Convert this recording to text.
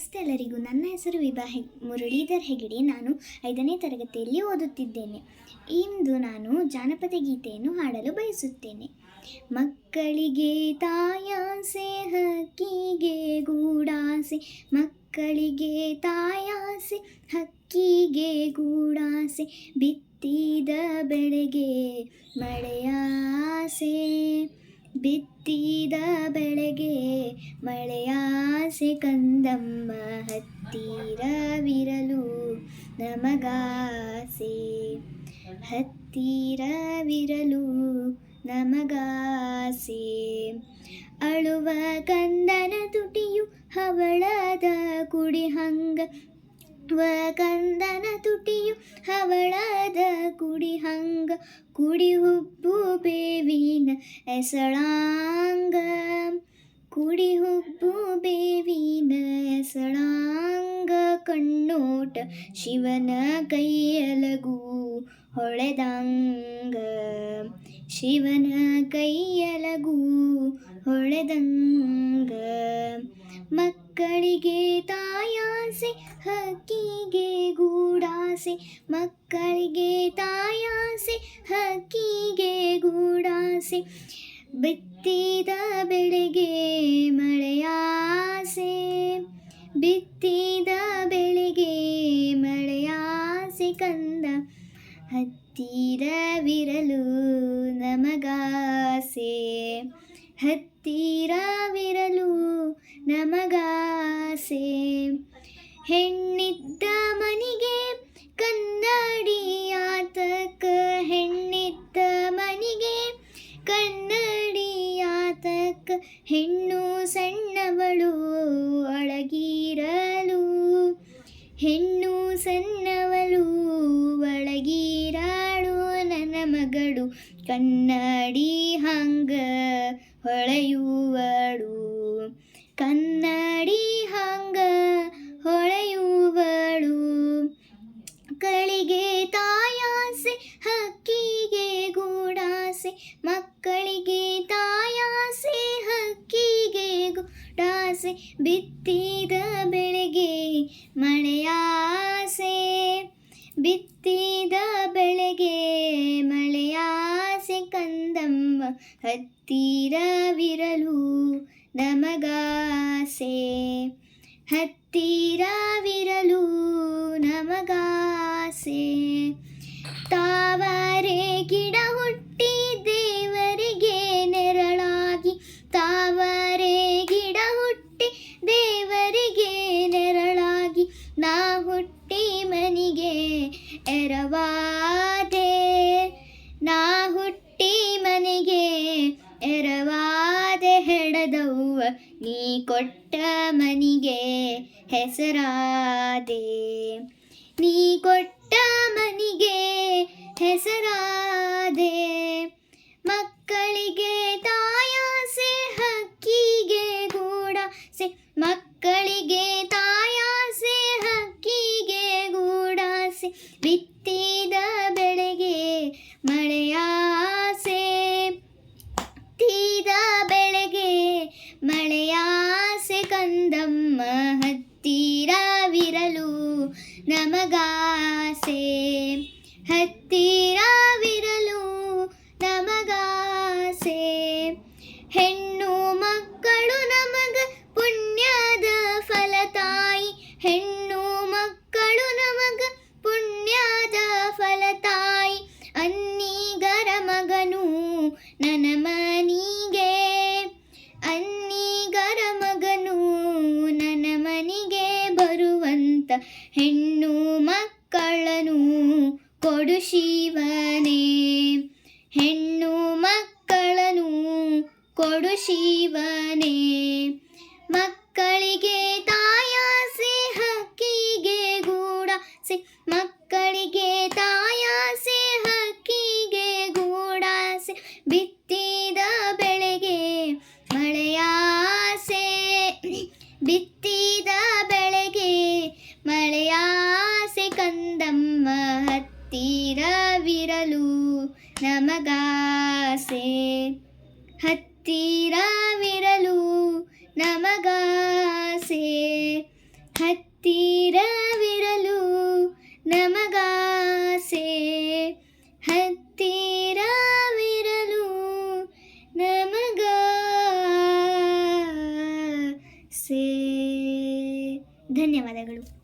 ನಮಸ್ತೆ ಎಲ್ಲರಿಗೂ ನನ್ನ ಹೆಸರು ವಿಭಾ ಹೆ, ಮುರಳೀಧರ್ ಹೆಗಡೆ. ನಾನು ಐದನೇ ತರಗತಿಯಲ್ಲಿ ಓದುತ್ತಿದ್ದೇನೆ. ಇಂದು ನಾನು ಜಾನಪದ ಗೀತೆಯನ್ನು ಹಾಡಲು ಬಯಸುತ್ತೇನೆ. ಮಕ್ಕಳಿಗೆ ತಾಯಾಸೆ ಹಕ್ಕಿಗೆ ಗೂಡಾಸೆ. ಮಕ್ಕಳಿಗೆ ತಾಯಾಸೆ, ಹಕ್ಕಿಗೆ ಗೂಡಾಸೆ. ಬಿತ್ತಿದ ಬೆಳೆಗೆ ಮಳೆಯಾಸೆ. ಬಿತ್ತಿದ ಬೆಳೆಗೆ ಮಳೆಯಾಸೆ ಕಂದಮ್ಮ ಹತ್ತಿರವಿರಲು ನಮಗಾಸೆ. ಹತ್ತಿರವಿರಲು ನಮಗಾಸೆ. ಅಳುವ ಕಂದನ ತುಟಿಯು ಹವಳದ ಕುಡಿ ಹಂಗ ವ ಕಂದನ ತುಟಿಯು ಹವಳದ ಕುಡಿ ಹಂಗ ಕುಡಿ ಹುಬ್ಬು ಬೇವಿನ ಎಸಳಾಂಗ ಕುಡಿ ಹುಬ್ಬು ಬೇವಿನ ಎಸಳಾಂಗ ಕಣ್ಣೋಟ ಶಿವನ ಕೈಯಲಗು ಹೊಳೆದಂಗ. ಶಿವನ ಕೈಯಲಗು ಹೊಳೆದಂಗ. ಮಕ್ಕಳಿಗೆ ತಾಯಾಸೆ, ಹಕ್ಕಿಗೆ ಗೂಡಾಸೆ. ಮಕ್ಕಳಿಗೆ ತಾಯಾಸೆ, ಹಕ್ಕಿಗೆ ಗೂಡಾಸೆ. ಬಿತ್ತಿದ ಬೆಳೆಗೆ ಮಳೆಯಾಸೆ. ಬಿತ್ತಿದ ಬೆಳೆಗೆ ಮಳೆಯಾಸೆ ಕಂದ. ಹತ್ತಿರವಿರಲು ನಮಗಾಸೆ. ಹತ್ತಿರವಿರಲು ನಮಗಾಸೆ. ಹೆಣ್ಣಿದ್ದ ಮನಿಗೆ ಕನ್ನಡಿಯಾತಕ, ಹೆಣ್ಣಿದ್ದ ಮನಿಗೆ ಕನ್ನಡಿಯಾತಕ, ಹೆಣ್ಣು ಸಣ್ಣವಳು ಒಳಗಿರಲು ಹೆಣ್ಣು ಸಣ್ಣವಳು ಒಳಗಿರಾಳು ನನ್ನ ಮಗಳು ಕನ್ನಡಿ ಹಂಗ ಹೊಳೆಯುವಳು ಮಕ್ಕಳಿಗೆ ತಾಯಾಸೆ, ಹಕ್ಕಿಗೆ ಗೂಡಾಸೆ. ಮಕ್ಕಳಿಗೆ ತಾಯಾಸೆ, ಹಕ್ಕಿಗೆ ಗೂಡಾಸೆ. ಬಿತ್ತಿದ ಬೆಳೆಗೆ ಮಳೆಯಾಸೆ. ಬಿತ್ತಿದ ಬೆಳೆಗೆ ಮಳೆಯಾಸೆ. ಕಂದಮ್ಮ, ಹತ್ತಿರವಿರಲು ನಮಗಾಸೆ. ಹತ್ತಿರವಿರಲು ನಮಗಾಸೆ ತಾವರೆ ಗಿಡ ಹುಟ್ಟಿ ದೇವರಿಗೆ ನೆರಳಾಗಿ, ತಾವರೆ ಗಿಡ ಹುಟ್ಟಿ ದೇವರಿಗೆ ನೆರಳಾಗಿ, ನಾ ಹುಟ್ಟಿ ಮನಿಗೆ ಎರವಾದೆ. ನಾ ಹುಟ್ಟಿ ಮನಿಗೆ ಎರವಾದೆ ಹೆಡದವ್ವ ನೀ ಕೊಟ್ಟ ಮನಿಗೆ ಹೆಸರಾದೆ. ನೀ ಕೊಟ್ಟ ಗೂಡಾಸೆ ಮಕ್ಕಳಿಗೆ ತಾಯಾಸೆ, ಹಕ್ಕಿಗೆ ಗೂಡಾಸೆ, ಬಿತ್ತಿದ ಬೆಳೆಗೆ ಮಳೆಯಾಸೆ. ತೀದ ಬೆಳೆಗೆ ಮಳೆಯಾಸೆ, ಕಂದಮ್ಮ ಹತ್ತಿರವಿರಲು ನಮಗಾಸೆ. ಹತ್ತಿರವಿರಲು ನನ್ನ ಮನಿಗೆ ಅನ್ನಿಗರ ಮಗನು ನನ್ನ ಮನಿಗೆ ಬರುವಂತ ಹೆಣ್ಣು ಮಕ್ಕಳನು ಕೊಡು ಶಿವನೇ. ಹೆಣ್ಣು ಮಕ್ಕಳನು ಕೊಡು ಶಿವನೇ ಆಸೆ ಬಿತ್ತಿದ ಬೆಳೆಗೆ ಮಳೆಯಾಸೆ. ಬಿತ್ತಿದ ಬೆಳೆಗೆ ಮಳೆಯಾಸೆ ಕಂದಮ್ಮ ಹತ್ತಿರವಿರಲು ನಮಗಾಸೆ. ಹತ್ತಿರವಿರಲು ನಮಗಾಸೆ. ಹತ್ತಿ ಧನ್ಯವಾದಗಳು.